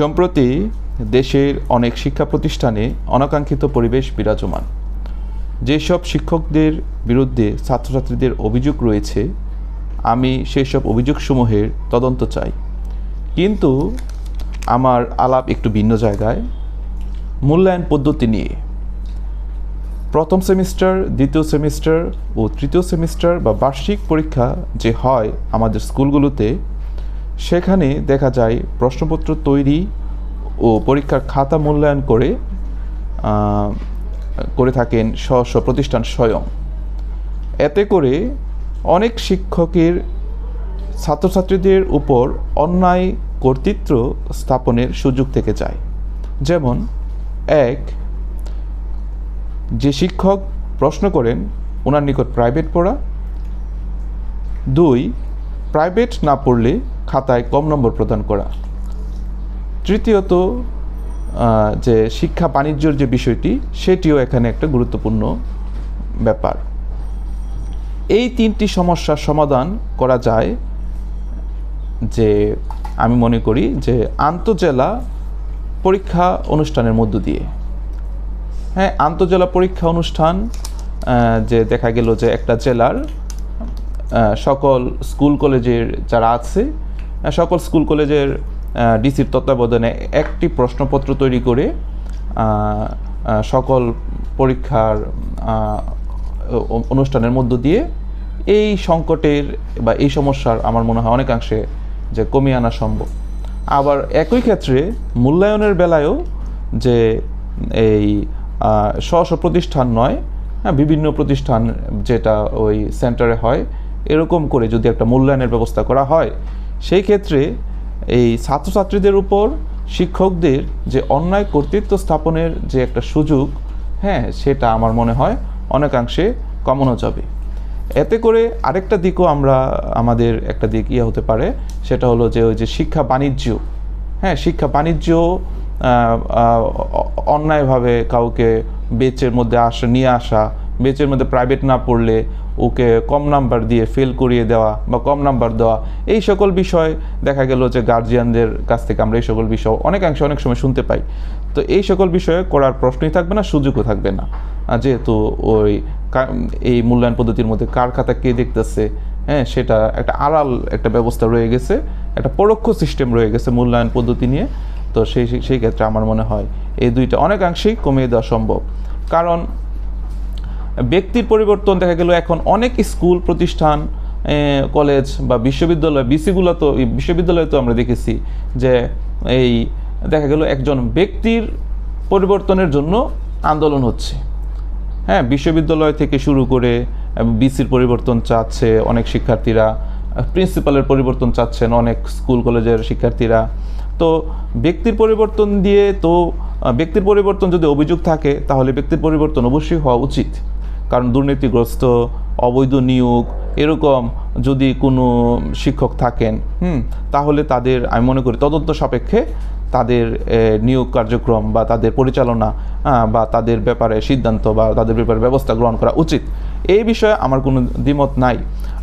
সম্প্রতি দেশের অনেক শিক্ষা প্রতিষ্ঠানে অনাকাঙ্ক্ষিত পরিবেশ বিরাজমান। যেসব শিক্ষকদের বিরুদ্ধে ছাত্রছাত্রীদের অভিযোগ রয়েছে, আমি সেই সব অভিযোগসমূহের তদন্ত চাই। কিন্তু আমার আলাপ একটু ভিন্ন জায়গায়। মূল্যায়ন পদ্ধতি নিয়ে। প্রথম সেমিস্টার, দ্বিতীয় সেমিস্টার ও তৃতীয় সেমিস্টার বা বার্ষিক পরীক্ষা যে হয় আমাদের স্কুলগুলোতে সেখানে দেখা যায় প্রশ্নপত্র তৈরি ও পরীক্ষার খাতা মূল্যায়ন করে করে থাকেন স্ব স্ব প্রতিষ্ঠান স্বয়ং। এতে করে অনেক শিক্ষকের ছাত্রছাত্রীদের উপর অন্যায় কর্তৃত্ব স্থাপনের সুযোগ থেকে যায়। যেমন, এক, যে শিক্ষক প্রশ্ন করেন, ওনার নিকট প্রাইভেট পড়া দুই প্রাইভেট না পড়লে খাতায় কম নম্বর প্রদান করা। তৃতীয়ত যে শিক্ষা বাণিজ্যর যে বিষয়টি, সেটিও এখানে একটা গুরুত্বপূর্ণ ব্যাপার। এই তিনটি সমস্যার সমাধান করা যায় যে, আমি মনে করি যে, আন্তজেলা পরীক্ষা অনুষ্ঠানের মধ্য দিয়ে। হ্যাঁ আন্তজেলা পরীক্ষা অনুষ্ঠান যে দেখা গেল যে একটা জেলার সকল স্কুল, কলেজের যারা আছে সকল স্কুল, কলেজের ডিসির তত্ত্বাবধানে একটি প্রশ্নপত্র তৈরি করে সকল পরীক্ষার অনুষ্ঠানের মধ্য দিয়ে এই সংকটের বা এই সমস্যার আমার মনে হয় অনেকাংশে যে কমিয়ে আনা সম্ভব। আবার একই ক্ষেত্রে মূল্যায়নের বেলায়ও যে এই স্ব স্ব প্রতিষ্ঠান নয় হ্যাঁ বিভিন্ন প্রতিষ্ঠান যেটা ওই সেন্টারে হয়, এরকম করে যদি একটা মূল্যায়নের ব্যবস্থা করা হয় সেই ক্ষেত্রে এই ছাত্রছাত্রীদের উপর শিক্ষকদের যে অন্যায় কর্তৃত্ব স্থাপনের যে একটা সুযোগ হ্যাঁ সেটা আমার মনে হয় অনেকাংশে কমানো যাবে। এতে করে আরেকটা দিকও আমরা, আমাদের একটা দিক ইয়ে হতে পারে, সেটা হলো যে ওই যে শিক্ষা বাণিজ্য হ্যাঁ শিক্ষা বাণিজ্য অন্যায়ভাবে কাউকে বেচের মধ্যে আসা, নিয়ে আসা, বেচের মধ্যে প্রাইভেট না পড়লে ওকে কম নাম্বার দিয়ে ফেল করিয়ে দেওয়া বা কম নাম্বার দেওয়া, এই সকল বিষয় দেখা গেল যে গার্জিয়ানদের কাছ থেকে আমরা এই সকল বিষয় অনেকাংশে অনেক সময় শুনতে পাই। তো এই সকল বিষয়ে করার প্রশ্নই থাকবে না, সুযোগও থাকবে না। যেহেতু ওই এই মূল্যায়ন পদ্ধতির মধ্যে কার খাতা কে দেখতেছে হ্যাঁ সেটা একটা আড়াল একটা ব্যবস্থা রয়ে গেছে, একটা পরোক্ষ সিস্টেম রয়ে গেছে মূল্যায়ন পদ্ধতি নিয়ে। তো সেই- সেই ক্ষেত্রে আমার মনে হয় এই দুইটা অনেকাংশেই কমিয়ে দেওয়া সম্ভব। কারণ ব্যক্তির পরিবর্তন দেখা গেল। এখন অনেক স্কুল, প্রতিষ্ঠান কলেজ বা বিশ্ববিদ্যালয়, বিসিগুলো তো বিশ্ববিদ্যালয়ে তো আমরা দেখেছি যে এই দেখা গেল একজন ব্যক্তির পরিবর্তনের জন্য আন্দোলন হচ্ছে। হ্যাঁ বিশ্ববিদ্যালয় থেকে শুরু করে বিসির পরিবর্তন চাচ্ছে, অনেক শিক্ষার্থীরা প্রিন্সিপালের পরিবর্তন চাচ্ছেন, অনেক স্কুল, কলেজের শিক্ষার্থীরা। তো ব্যক্তির পরিবর্তন দিয়ে তো ব্যক্তির পরিবর্তন যদি অভিযোগ থাকে, তাহলে ব্যক্তির পরিবর্তন অবশ্যই হওয়া উচিত। কারণ দুর্নীতিগ্রস্ত, অবৈধ নিয়োগ, এরকম যদি কোনো শিক্ষক থাকেন, হুম, তাহলে তাদের, আমি মনে করি তদন্ত সাপেক্ষে তাদের নিয়োগ কার্যক্রম বা তাদের পরিচালনা বা তাদের ব্যাপারে সিদ্ধান্ত বা তাদের ব্যাপারে ব্যবস্থা গ্রহণ করা উচিত। এই বিষয়ে আমার কোনো দ্বিমত নাই।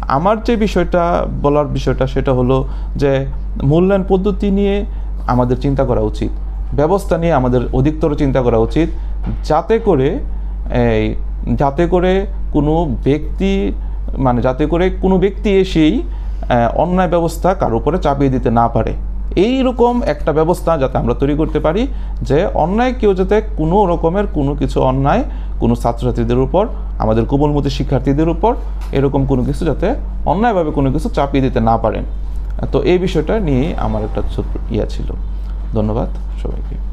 আমার যে বিষয়টা, বলার বিষয়টা সেটা হলো যে মূল্যায়ন পদ্ধতি নিয়ে আমাদের চিন্তা করা উচিত। ব্যবস্থা নিয়ে আমাদের অধিকতর চিন্তা করা উচিত। যাতে করে এই যাতে করে কোনো ব্যক্তি মানে যাতে করে কোনো ব্যক্তি এসেই অন্যায় ব্যবস্থা কারও উপরে চাপিয়ে দিতে না পারে। এই রকম একটা ব্যবস্থা যাতে আমরা তৈরি করতে পারি যে অন্যায় কেউ যাতে কোনো রকমের কোনো কিছু অন্যায় কোনো ছাত্রছাত্রীদের উপর, আমাদের কোমলমতি শিক্ষার্থীদের উপর এরকম কোনো কিছু যাতে অন্যায়ভাবে কোনো কিছু চাপিয়ে দিতে না পারেন। তো এই বিষয়টা নিয়ে আমার একটা ইয়া ছিল। ধন্যবাদ সবাইকে।